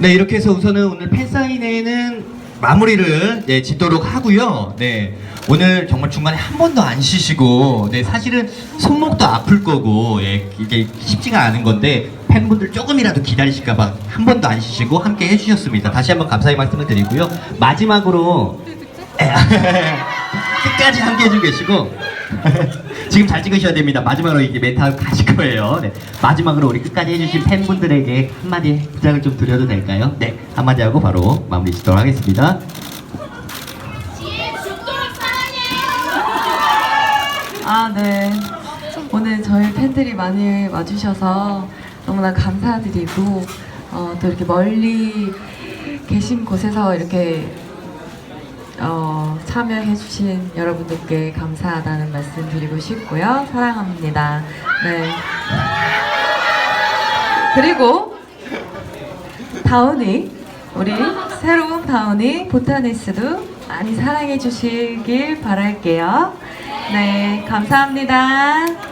네, 이렇게 해서 우선은 오늘 팬사인회는 마무리를 네, 짓도록 하고요. 네, 오늘 정말 중간에 한 번도 안 쉬시고, 네, 사실은 손목도 아플 거고, 예, 이게 쉽지가 않은 건데, 팬분들 조금이라도 기다리실까봐 한 번도 안 쉬시고 함께 해주셨습니다. 다시 한번 감사의 말씀을 드리고요. 마지막으로, 예, 끝까지 함께 해주고 계시고, 지금 잘 찍으셔야 됩니다. 마지막으로 이제 멘트 가실 거예요. 네. 마지막으로 우리 끝까지 해주신 팬분들에게 한마디 부탁을 좀 드려도 될까요? 네, 한마디 하고 바로 마무리 짓도록 하겠습니다. 아, 네. 오늘 저희 팬들이 많이 와주셔서 너무나 감사드리고, 어, 또 이렇게 멀리 계신 곳에서 이렇게 어, 참여해주신 여러분들께 감사하다는 말씀 드리고 싶고요. 사랑합니다. 네. 그리고 다운이 우리 새로운 다운이 보타니스도 많이 사랑해 주시길 바랄게요. 네, 감사합니다.